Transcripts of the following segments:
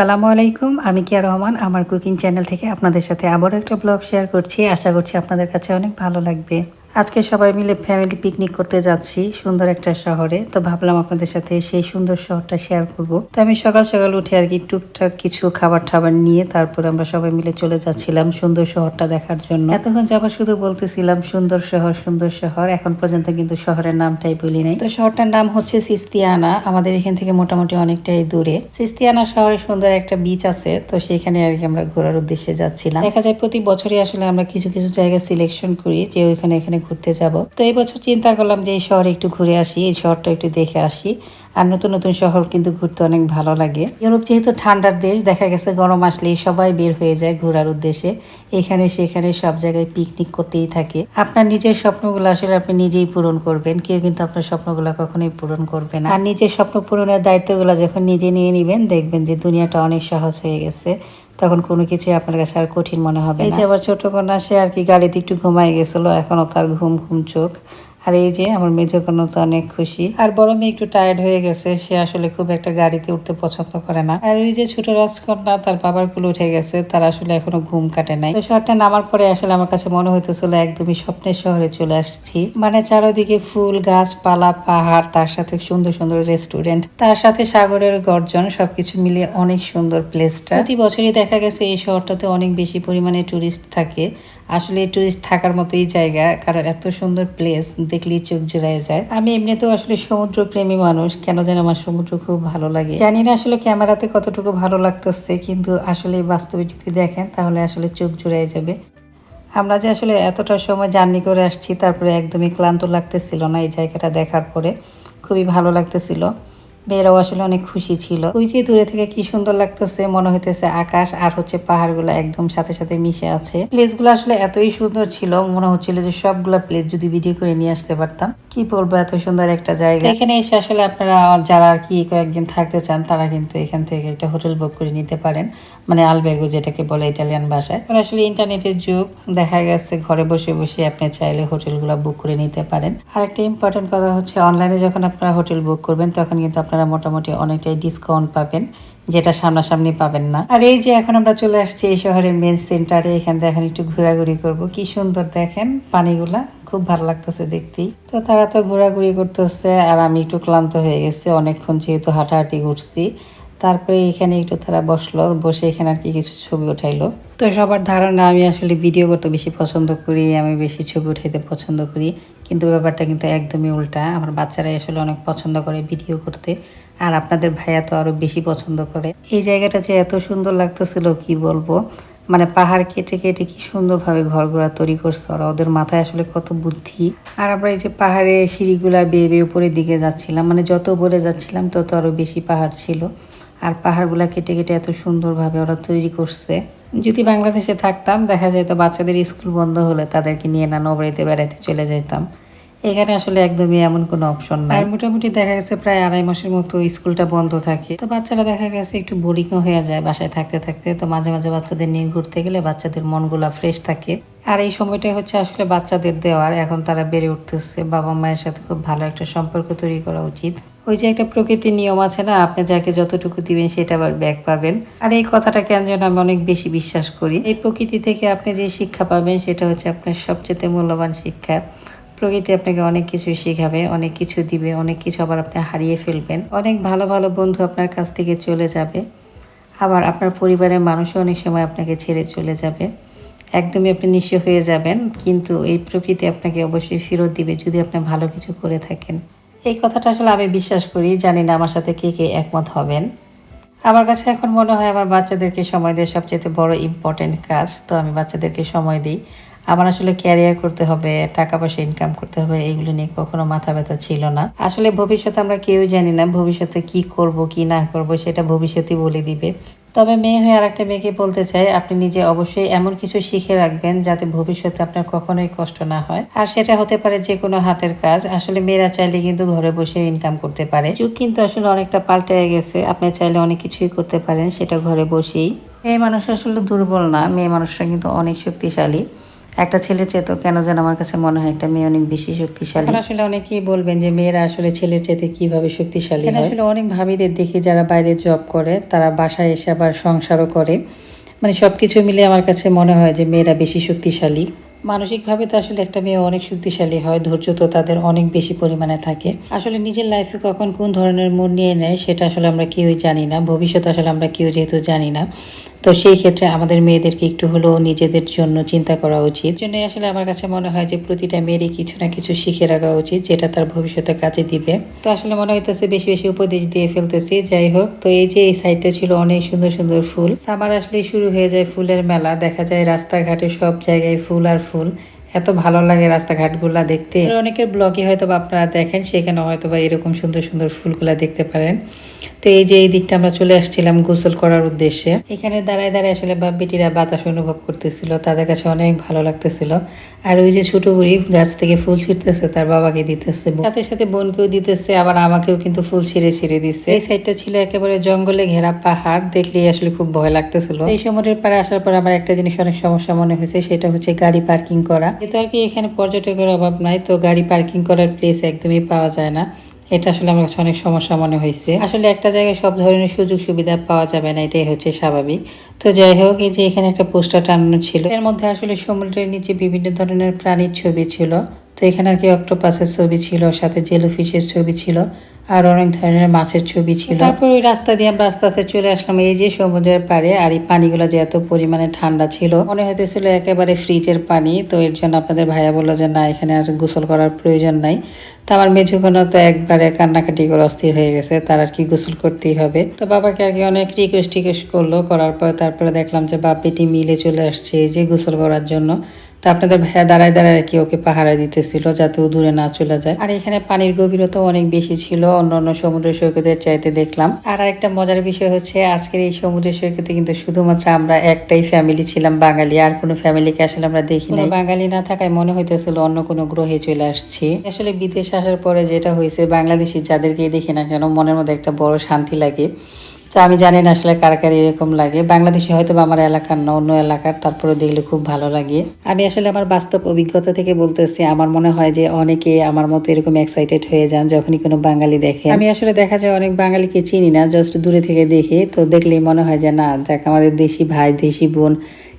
আসসালামু আলাইকুম। আমি কিয়া রহমান, আমার কুকিং চ্যানেল থেকে আপনাদের সাথে আবারও একটা ব্লগ শেয়ার করছি। আশা করছি আপনাদের কাছে অনেক ভালো লাগবে। আজকে সবাই মিলে ফ্যামিলি পিকনিক করতে যাচ্ছি সুন্দর একটা শহরে। তো ভাবলাম আপনাদের সাথে সেই সুন্দর শহরটা শেয়ার করব। তো আমি সকাল সকাল উঠে আর কি টুকটাক কিছু খাবার টাবার নিয়ে তারপর আমরা সবাই মিলে চলে যাচ্ছিলাম সুন্দর শহরটা দেখার জন্য। এতক্ষণ যাবার শুধু বলতেছিলাম সুন্দর শহর সুন্দর শহর। এখন পর্যন্ত কিন্তু শহরের নামটাই বলি নাই। তো শহরটার নাম হচ্ছে সিস্তিয়ানা। আমাদের এখান থেকে মোটামুটি অনেকটাই দূরে। সিস্তিয়ানা শহরে সুন্দর একটা বিচ আছে। তো সেখানে আর কি আমরা ঘোরার উদ্দেশ্যে যাচ্ছিলাম। দেখা যায় প্রতি বছরই আসলে আমরা কিছু কিছু জায়গা সিলেকশন করি যে ওইখানে, এখানে ঘুরতে যাব। তো এই বছর চিন্তা করলাম যে এই শহরে একটু ঘুরে আসি, এই শহরটা একটু দেখে আসি। আর নতুন নতুন শহর কিন্তু ঘুরতে অনেক ভালো লাগে। ইউরোপ যেহেতু ঠান্ডার দেশ দেখা গেছে গরম আসলেই সবাই বের হয়ে যায় ঘোরার উদ্দেশ্যে। এখানে সেখানে সব জায়গায় পিকনিক করতেই থাকে। আপনার নিজের স্বপ্নগুলো আসলে আপনি নিজেই পূরণ করবেন। কেউ কিন্তু আপনার স্বপ্নগুলো কখনোই পূরণ করবে না। আর নিজের স্বপ্ন পূরণের দায়িত্বগুলো যখন নিজে নিয়ে নেবেন দেখবেন যে দুনিয়াটা অনেক সহজ হয়ে গেছে। তখন কোনো কিছুই আপনার কাছে আর কঠিন মনে হবে এই যে আবার ছোট কন্যা সে আর কি গাড়িতে একটু ঘুমাই গেছিল এখনও তার ঘুম ঘুম চোখ। আর এই যে আমার মেজ কন্যা তো অনেক খুশি। আর বড় মেয়ে একটু টায়ার্ড হয়ে গেছে, সে আসলে খুব একটা গাড়িতে উঠতে পছন্দ করে না। আর ওই যে ছোট রাজকন্যা, তার বাবার কুলে উঠে গেছে, তার আসলে এখনও ঘুম কাটে নাই। তো শহরটা নামার পরে আসলে আমার কাছে মনে হইতেছিল, একদমই স্বপ্নের শহরে চলে আসছি। মানে চারোদিকে ফুল, গাছপালা, পাহাড়, তার সাথে সুন্দর সুন্দর রেস্টুরেন্ট তার সাথে সাগরের গর্জন, সবকিছু মিলিয়ে অনেক সুন্দর প্লেসটা প্রতি বছরই দেখা গেছে, এই শহরটাতে অনেক বেশি পরিমাণে টুরিস্ট থাকে। আসলে টুরিস্ট থাকার মতোই জায়গা, কারণ এত সুন্দর প্লেস দেখলেই চোখ জুড়ায় যায়। আমি এমনিতেও আসলে সমুদ্র প্রেমী মানুষ, কেন যেন আমার সমুদ্র খুব ভালো লাগে। জানি না আসলে ক্যামেরাতে কতটুকু ভালো লাগতেছে, কিন্তু আসলে বাস্তবে যদি দেখেন, তাহলে আসলে চোখ জুড়ায় যাবে। আমরা যে আসলে এতটা সময় জার্নি করে আসছি, তারপরে একদমই ক্লান্ত লাগতেছিল না এই জায়গাটা দেখার পরে। খুবই ভালো লাগতেছিল। মেয়েরাও আসলে অনেক খুশি ছিল। ওই যে দূরে থেকে কি সুন্দর লাগতেছে, মনে হইতেছে আকাশ আর হচ্ছে পাহাড়গুলো একদম সাথে সাথে মিশে আছে। প্লেসগুলো আসলে এতই সুন্দর ছিল, মনে হচ্ছিল যে সবগুলা প্লেস যদি ভিডিও করে নিয়ে আসতে পারতাম। কি বলব, এত সুন্দর একটা জায়গা। এখানে এসে আসলে আপনারা যারা আর কি কয়েকদিন থাকতে চান, তারা কিন্তু এখান থেকে একটা হোটেল বুক করে নিতে পারেন। মানে আলবেগো যেটাকে বলে ইটালিয়ান ভাষায়। আসলে ইন্টারনেটের যুগ, দেখা গেছে ঘরে বসে বসে আপনি চাইলে হোটেলগুলো বুক করে নিতে পারেন। আর একটা ইম্পর্টেন্ট কথা হচ্ছে অনলাইনে যখন আপনারা হোটেল বুক করবেন, তখন কিন্তু আপনারা মোটামুটি অনেকটাই ডিসকাউন্ট পাবেন, যেটা সামনাসামনি পাবেন না। আর এই যে এখন আমরা চলে আসছি এই শহরের মেন সেন্টারে এখান থেকে এখন একটু ঘোরাঘুরি করব। কি সুন্দর দেখেন পানিগুলা, খুব ভালো লাগতেছে দেখতেই। তো তারা তো ঘোরাঘুরি করতেছে, আর আমি একটু ক্লান্ত হয়ে গেছি, অনেকক্ষণ যেহেতু হাঁটাহাঁটি ঘুরছি তারপরে এখানে একটু তারা বসল, বসে এখানে আর কি কিছু ছবি উঠাইলো। তো সবার ধারণা, আমি আসলে ভিডিও করতে বেশি পছন্দ করি, আমি বেশি ছবি উঠাইতে পছন্দ করি। কিন্তু ব্যাপারটা কিন্তু একদমই উল্টা। আমার বাচ্চারা আসলে অনেক পছন্দ করে ভিডিও করতে, আর আপনাদের ভাইয়া তো আরও বেশি পছন্দ করে। এই জায়গাটা যে এত সুন্দর লাগতেছিল, কি বলব? মানে পাহাড় কেটে কেটে কি সুন্দরভাবে ঘরগুলা তৈরি করছে ওরা। ওদের মাথায় আসলে কত বুদ্ধি। আর আমরা এই যে পাহাড়ে সিঁড়িগুলা বেয়ে বেয়ে উপরের দিকে যাচ্ছিলাম মানে যত উপরে যাচ্ছিলাম, তত আরও বেশি পাহাড় ছিল। আর পাহাড়গুলা কেটে কেটে এত সুন্দরভাবে ওরা তৈরি করছে। যদি বাংলাদেশে থাকতাম, দেখা যেত বাচ্চাদের স্কুল বন্ধ হলে তাদেরকে নিয়ে না বাড়িতে বেড়াতে চলে যেতাম এখানে আসলে একদমই এমন কোনো অপশন নাই। মোটামুটি দেখা গেছে প্রায় আড়াই মাসের মতো স্কুলটা বন্ধ থাকে। তো বাচ্চারা দেখা গেছে একটু বোরিংও হয়ে যায় বাসায় থাকতে থাকতে। তো মাঝে মাঝে বাচ্চাদের নিয়ে ঘুরতে গেলে বাচ্চাদের মনগুলা ফ্রেশ থাকে। আর এই সময়টাই হচ্ছে আসলে বাচ্চাদের দেওয়ার। এখন তারা বেড়ে উঠতেছে। বাবা মায়ের সাথে খুব ভালো একটা সম্পর্ক তৈরি করা উচিত। ওই যে একটা প্রকৃতির নিয়ম আছে না, আপনি যাকে যতটুকু দিবেন সেটা আবার ব্যাক পাবেন। আর এই কথাটা কেন যেন আমি অনেক বেশি বিশ্বাস করি। এই প্রকৃতি থেকে আপনি যে শিক্ষা পাবেন সেটা হচ্ছে আপনার সবচেয়ে মূল্যবান শিক্ষা। প্রকৃতি আপনাকে অনেক কিছু শেখাবে, অনেক কিছু দিবে, অনেক কিছু আবার আপনি হারিয়ে ফেলবেন। অনেক ভালো ভালো বন্ধু আপনার কাছ থেকে চলে যাবে। আবার আপনার পরিবারের মানুষও অনেক সময় আপনাকে ছেড়ে চলে যাবে। একদমই আপনি নিঃস্ব হয়ে যাবেন, কিন্তু এই প্রকৃতি আপনাকে অবশ্যই ফেরত দিবে যদি আপনি ভালো কিছু করে থাকেন। এই কথাটা আসলে আমি বিশ্বাস করি, জানি না আমার সাথে কে কে একমত হবেন। আমার কাছে এখন মনে হয় আমার বাচ্চাদেরকে সময় দেওয়া সবচেয়ে বড় ইম্পর্টেন্ট কাজ, তো আমি বাচ্চাদেরকে সময় দিই। আমার আসলে ক্যারিয়ার করতে হবে, টাকা পয়সা ইনকাম করতে হবে এইগুলো নিয়ে কখনো মাথা ব্যথা ছিল না। আসলে ভবিষ্যতে আমরা কেউ জানি না ভবিষ্যতে কি করব, কি না করব, সেটা ভবিষ্যতই বলে দিবে। তবে মেয়ে হয়ে আরেকটা মেয়েকে বলতে চাই, আপনি নিজে অবশ্যই এমন কিছু শিখে রাখবেন যাতে ভবিষ্যতে আপনার কখনোই কষ্ট না হয়। আর সেটা হতে পারে যে কোনো হাতের কাজ, আসলে মেয়েরা চাইলে কিন্তু ঘরে বসে ইনকাম করতে পারে। যুগ কিন্তু আসলে অনেকটা পাল্টে গেছে, আপনি চাইলে অনেক কিছুই করতে পারেন, সেটা ঘরে বসেই। মেয়ে মানুষ আসলে দুর্বল না, মেয়ে মানুষরা কিন্তু অনেক শক্তিশালী। একটা ছেলের চেয়ে তো কেন যেন আমার কাছে মনে হয় একটা মেয়ে অনেক বেশি শক্তিশালী। আসলে অনেকেই বলবেন যে মেয়েরা আসলে ছেলের চেয়ে কীভাবে শক্তিশালী হয়? আসলে অনেক ভাবিদের দেখি যারা বাইরে জব করে তারা বাসায় এসে আবার সংসারও করে। মানে সবকিছু মিলে আমার কাছে মনে হয় যে মেয়েরা বেশি শক্তিশালী। মানসিকভাবে তো আসলে একটা মেয়ে অনেক শক্তিশালী হয় ধৈর্য তো তাদের অনেক বেশি পরিমাণে থাকে। আসলে নিজের লাইফে কখন কোন ধরনের মন নিয়ে নেয় সেটা আসলে আমরা কেউই জানি না। ভবিষ্যৎ আসলে আমরা কেউ যেহেতু জানি না। তো সেই ক্ষেত্রে আমাদের মেয়েদেরকে একটু হলেও নিজেদের জন্য চিন্তা করা উচিত। জন্য আসলে আমার কাছে মনে হয় যে প্রতিটা মেয়েরই কিছু না কিছু শিখে রাখা উচিত, যেটা তার ভবিষ্যতে কাজে দিবে। তো আসলে মনে হইতেছে বেশি বেশি উপদেশ দিয়ে ফেলতেছি। যাই হোক, তো এই যে এই সাইডটা ছিল অনেক সুন্দর সুন্দর ফুল। সামার আসলেই শুরু হয়ে যায় ফুলের মেলা। দেখা যায় রাস্তাঘাটে সব জায়গায় ফুল আর ফুল। এত ভালো লাগে রাস্তাঘাটগুলা দেখতে। অনেকের ব্লগে হয়তো আপনারা দেখেন, সেখানে হয়তো বা এরকম সুন্দর সুন্দর ফুলগুলা দেখতে পারেন। তো এই যে এই দিকটা আমরা চলে আসছিলাম গোসল করার উদ্দেশ্যে। এখানে দাঁড়ায় দাঁড়ায় আসলে বাপ বেটিরা বাতাস অনুভব করতেছিল, তাদের কাছে অনেক ভালো লাগতেছিল। আর ওই যে ছোট বুড়ি গাছ থেকে ফুল ছিঁড়তেছে, তার বাবাকে দিতেছে। সাথে সাথে বোনকেও দিতেছে, আবার আমাকেও কিন্তু ফুল ছিঁড়ে ছিঁড়ে দিচ্ছে এই সাইডটা ছিল একেবারে জঙ্গলে ঘেরা পাহাড়, দেখলেই আসলে খুব ভয় লাগতেছিল। এই সমুদ্রের পাড়ে আসার পর আমার একটা জিনিস অনেক সমস্যা মনে হয়েছে, সেটা হচ্ছে গাড়ি পার্কিং করা। যেহেতু আর কি এখানে পর্যটকের অভাব নাই, তো গাড়ি পার্কিং করার প্লেস একদমই পাওয়া যায় না। এটা আসলে আমার কাছে অনেক সমস্যা মনে হয়েছে। আসলে একটা জায়গায় সব ধরনের সুযোগ সুবিধা পাওয়া যাবে না, এটাই হচ্ছে স্বাভাবিক। তো যাই হোক, এই যে এখানে একটা পোস্টার টানানো ছিল, এর মধ্যে আসলে সমুদ্রের নিচে বিভিন্ন ধরনের প্রাণীর ছবি ছিল। তো এখানে আর কি অক্টোপাসের ছবি ছিল, সাথে জেলোফিশের ছবি ছিল। আর অনেক ধরনের মাছের ছবি ছিল। তারপর ওই রাস্তা দিয়ে আমরা আস্তে আস্তে চলে আসলাম। এই যে সমুদ্রের পাড়ে আর এই পানিগুলো যে এত পরিমাণে ঠান্ডা ছিল, মনে হইতেছিল একেবারে ফ্রিজের পানি। তো এর জন্য আপনাদের ভাইয়া বলল যে, না, এখানে আর গোসল করার প্রয়োজন নাই। তো আমার মেঝুকোনো তো একবারে কান্নাকাটি করে অস্থির হয়ে গেছে। তার আর কি গোসল করতেই হবে। তো বাবাকে আগে অনেক রিকোয়েস্ট টিকোয়েস্ট করল। করার পর তারপরে দেখলাম যে বাপ মিলে চলে আসছে এই যে গোসল করার জন্য। তো আপনাদের ভাইয়া দাঁড়ায় দাঁড়ায় কি ওকে পাহারা দিতেছিল যাতে ও দূরে না চলে যায়? আর এখানে পানির গভীরতা অনেক বেশি ছিল অন্য অন্য সমুদ্র সৈকতের চাইতে দেখলাম। আর একটা মজার বিষয় হচ্ছে আজকের এই সমুদ্র সৈকতে কিন্তু শুধুমাত্র আমরা একটাই ফ্যামিলি ছিলাম বাঙালি। আর কোনো ফ্যামিলিকে আসলে আমরা দেখি না বাঙালি না থাকায় মনে হইতেছিল অন্য কোনো গ্রহে চলে আসছি। আসলে বিদেশ আসার পরে যেটা হয়েছে বাংলাদেশি যাদেরকেই দেখি না কেন মনের মধ্যে একটা বড় শান্তি লাগে। তো আমি জানি না আসলে কার কার এরকম লাগে। বাংলাদেশে হয়তো আমার এলাকার না, অন্য এলাকার তারপরে দেখলে খুব ভালো লাগে। আমি আসলে আমার বাস্তব অভিজ্ঞতা থেকে বলতেছি, আমার মনে হয় যে অনেকে আমার মতো এরকম এক্সাইটেড হয়ে যান যখনই কোনো বাঙালি দেখে। আমি আসলে দেখা যায় অনেক বাঙালিকে চিনি না জাস্ট দূরে থেকে দেখি, তো দেখলেই মনে হয় যে না, যাক আমাদের দেশি ভাই, দেশি বোন,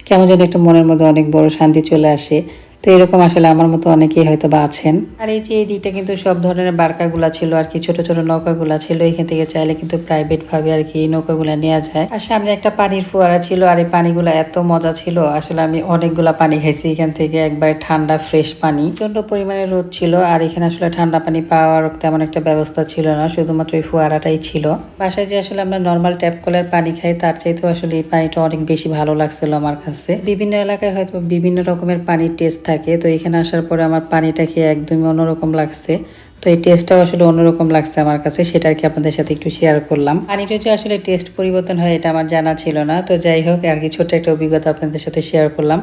কেমন যেন একটা মনের মধ্যে অনেক বড় শান্তি চলে আসে। তো এরকম আসলে আমার মতো অনেকেই হয়তো বা আছেন। আর এই যে এই দিকটা কিন্তু সব ধরনের বার্কাগুলা ছিল আর কি, ছোট ছোট নৌকাগুলা ছিল, এখান থেকে চাইলে কিন্তু প্রাইভেট ভাবে আর কি এই নৌকাগুলা নেওয়া যায়। আর সামনে একটা পানির ফোয়ারা ছিল আর এই পানিগুলা এত মজা ছিল, আসলে আমি অনেকগুলা পানি খাইছি এখান থেকে, একবার ঠান্ডা ফ্রেশ পানি। প্রচণ্ড পরিমাণে রোদ ছিল আর এখানে আসলে ঠান্ডা পানি পাওয়ার তেমন একটা ব্যবস্থা ছিল না, শুধুমাত্র এই ফোয়ারাটাই ছিল। বাসায় যে আসলে আমরা নর্মাল ট্যাপ কলের পানি খাই, তার চাইতেও আসলে এই পানিটা অনেক বেশি ভালো লাগছিল আমার কাছে। বিভিন্ন এলাকায় হয়তো বিভিন্ন রকমের পানির টেস্ট থাকে, তো এখানে আসার পরে আমার পানিটা খেয়ে একদমই অন্যরকম লাগছে। তো এই টেস্টটাও আসলে অন্যরকম লাগছে আমার কাছে, সেটা আর কি আপনাদের সাথে একটু শেয়ার করলাম। পানিটা যে আসলে টেস্ট পরিবর্তন হয়, এটা আমার জানা ছিল না। তো যাই হোক, আর কি ছোট্ট একটা অভিজ্ঞতা আপনাদের সাথে শেয়ার করলাম।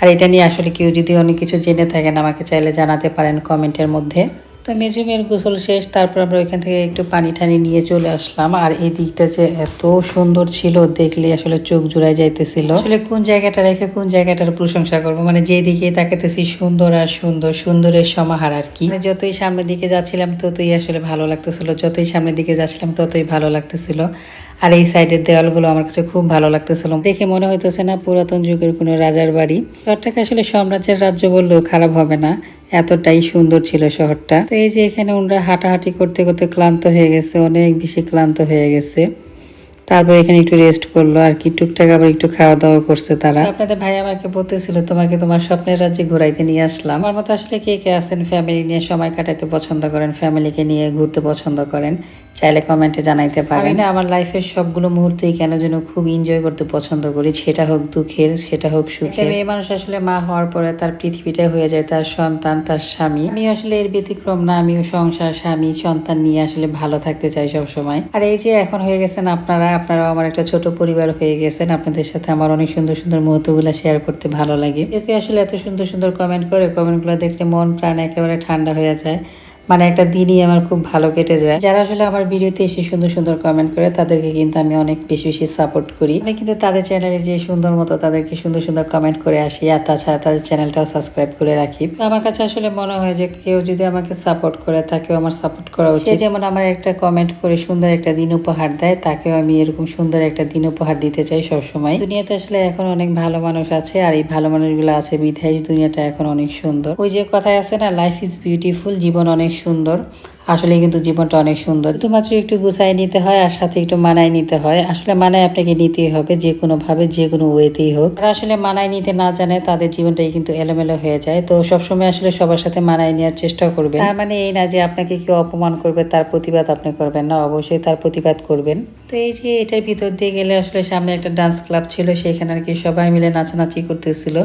আর এটা নিয়ে আসলে কেউ যদি অনেক কিছু জেনে থাকেন, আমাকে চাইলে জানাতে পারেন কমেন্টের মধ্যে। তো মেজুমের গোসল শেষ তারপর আমরা ওইখান থেকে একটু পানি টানি নিয়ে চলে আসলাম। আর এই দিকটা যে এত সুন্দর ছিল দেখলে আসলে চোখ জুড়াই যাইতেছিল। আসলে কোন জায়গাটা রেখে কোন জায়গাটার প্রশংসা করব? মানে যে দিকে তাকাতেছি সুন্দর আর সুন্দর সুন্দরের সমাহার আর কি। মানে যতই সামনের দিকে যাচ্ছিলাম ততই আসলে ভালো লাগতেছিল। যতই সামনের দিকে যাচ্ছিলাম ততই ভালো লাগতেছিল। আর এই সাইডের দেওয়ালগুলো আমার কাছে খুব ভালো লাগতেছিল। দেখে মনে হইতেছে না পুরাতন যুগের কোনো রাজার বাড়ি। শহরটাকে আসলে সাম্রাজ্যের রাজ্য বললেও খারাপ হবে না। এতটাই সুন্দর ছিল শহরটা। তো এই যে এখানে ওনারা হাঁটাহাঁটি করতে করতে ক্লান্ত হয়ে গেছে, অনেক বেশি ক্লান্ত হয়ে গেছে। তারপর এখানে একটু রেস্ট করল, আর কি টুকটাক আবার একটু খাওয়া দাওয়া করছে তারা। আপনাদের ভাই আমাকে বলতেছিল, তোমাকে তোমার স্বপ্নের রাজ্যে ঘুরাইতে নিয়ে আসলাম। আমার মতো আসলে কে কে আছেন ফ্যামিলি নিয়ে সময় কাটাতে পছন্দ করেন ফ্যামিলিকে নিয়ে ঘুরতে পছন্দ করেন? চাইলে কমেন্টে জানাইতে পারেন। না আমার লাইফের সবগুলো মুহূর্তেই কেন যেন খুব এনজয় করতে পছন্দ করি। সেটা হোক দুঃখের সেটা হোক সুখের। মেয়ে মানুষ আসলে মা হওয়ার পরে তার পৃথিবীটা হয়ে যায় তার সন্তান তার স্বামী। আমি আসলে এর ব্যতিক্রম না আমিও সংসার স্বামী সন্তান নিয়ে আসলে ভালো থাকতে চাই সব সময় আর এই যে এখন হয়ে গেছেন আপনারা আপনারাও আমার একটা ছোট পরিবার হয়ে গেছেন। আপনাদের সাথে আমার অনেক সুন্দর সুন্দর মুহূর্তগুলো শেয়ার করতে ভালো লাগে। কেউ কেউ আসলে এত সুন্দর সুন্দর কমেন্ট করে কমেন্টগুলো দেখলে মন প্রাণ একেবারে ঠান্ডা হয়ে যায়। মানে একটা দিনই আমার খুব ভালো কেটে যায়। যারা আসলে আমার ভিডিওতে এসে সুন্দর সুন্দর কমেন্ট করে, তাদেরকে কিন্তু আমি অনেক বেশি বেশি সাপোর্ট করি। আমি কিন্তু তাদের চ্যানেলে যে সুন্দর মতো তাদেরকে সুন্দর সুন্দর কমেন্ট করে আসি, আর তাছাড়া তাদের চ্যানেলটাও সাবস্ক্রাইব করে রাখি। আমার কাছে আসলে মনে হয় যে কেউ যদি আমাকে সাপোর্ট করে, তাকেও আমার সাপোর্ট করা উচিত। যেমন আমার একটা কমেন্ট করে সুন্দর একটা দিন উপহার দেয়, তাকেও আমি এরকম সুন্দর একটা দিন উপহার দিতে চাই সবসময়। দুনিয়াতে আসলে এখন অনেক ভালো মানুষ আছে, আর এই ভালো মানুষগুলো আছে বিধায় দুনিয়াটা এখন অনেক সুন্দর। ওই যে কথায় আছে না লাইফ ইজ বিউটিফুল জীবন অনেক সুন্দর। আসলে কিন্তু জীবনটা অনেক সুন্দর। শুধুমাত্র একটু গুছাই নিতে হয় আর সাথে একটু মানায় নিতে হয়। আসলে মানায় আপনাকে নিতেই হবে যে কোনো ভাবে, যে কোনো ওয়েতেই হোক। যারা আসলে মানায় নিতে না জানে, তাদের জীবনটাই কিন্তু এলোমেলো হয়ে যায়। তো সবসময় আসলে সবার সাথে মানায় নেওয়ার চেষ্টা করবেন। তার মানে এই না যে আপনাকে কেউ অপমান করবে, তার প্রতিবাদ আপনি করবেন না। অবশ্যই তার প্রতিবাদ করবেন। তো এই যে এটার ভিতর দিয়ে গেলে আসলে সামনে একটা ডান্স ক্লাব ছিল, সেখানে আর কি সবাই মিলে নাচানাচি করতেছিল।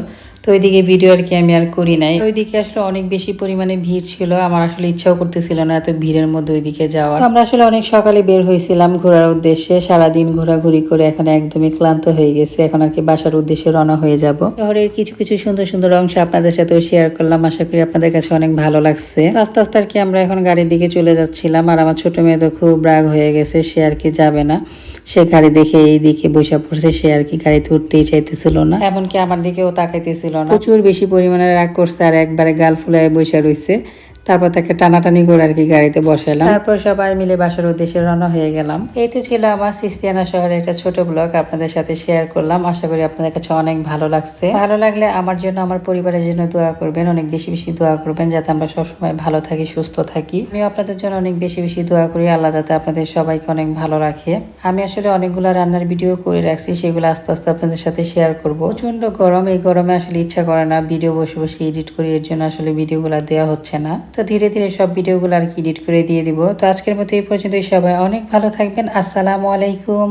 তো ওইদিকে ভিডিও আর কি আমি আর করি নাই। ওইদিকে আসলে অনেক বেশি পরিমাণে ভিড় ছিল, আমার আসলে ইচ্ছাও করতেছিল না এত ভিড়ের মধ্যে ওইদিকে যাওয়া আমরা আসলে অনেক সকালে বের হয়েছিলাম ঘোরার উদ্দেশ্যে, সারাদিন ঘোরাঘুরি করে এখন একদমই ক্লান্ত হয়ে গেছে, এখন আর কি বাসার উদ্দেশ্যে রওনা হয়ে যাব। শহরের কিছু কিছু সুন্দর সুন্দর অংশ আপনাদের সাথেও শেয়ার করলাম, আশা করি আপনাদের কাছে অনেক ভালো লাগছে। আস্তে আস্তে আর কি আমরা এখন গাড়ির দিকে চলে যাচ্ছিলাম, আর আমার ছোট মেয়ে তো খুব রাগ হয়ে গেছে, সে আর কি যাবে না। সে গাড়ি দেখে এই দিকে বসে পড়ছে সে আর কি গাড়িতে উঠতেই চাইতেছিল না। এমনকি আমার দিকেও তাকাইতেছিল না। প্রচুর বেশি পরিমাণে রাগ করছে আর একবারে গাল ফুলায় বসে রয়েছে তারপর তাকে টানাটানি করে আর কি গাড়িতে বসালাম তারপর সবাই মিলে বাসার উদ্দেশ্যে রওনা হয়ে গেলাম। এইটা ছিল আমার সিস্তিয়ানা শহরের একটা ছোট ব্লগ, আপনাদের সাথে শেয়ার করলাম। আশা করি আপনাদের কাছে অনেক ভালো লাগছে। ভালো লাগলে আমার জন্য, আমার পরিবারের জন্য দোয়া করবেন, অনেক বেশি বেশি দোয়া করবেন, যাতে আমরা সবসময় ভালো থাকি, সুস্থ থাকি। আমি আপনাদের জন্য অনেক বেশি বেশি দোয়া করি, আল্লাহ যাতে আপনাদের সবাইকে অনেক ভালো রাখে। আমি আসলে অনেকগুলো রান্নার ভিডিও করে রাখছি, সেগুলো আস্তে আস্তে আপনাদের সাথে শেয়ার করব। প্রচণ্ড গরম, এই গরমে আসলে ইচ্ছা করে না ভিডিও বসে বসে এডিট করি, এর জন্য আসলে ভিডিওগুলো দেওয়া হচ্ছে না। তো ধীরে ধীরে সব ভিডিওগুলো আর কি এডিট করে দিয়ে দিব। তো আজকের মতো এই পর্যন্তই সবাই। অনেক ভালো থাকবেন। আসসালামু আলাইকুম।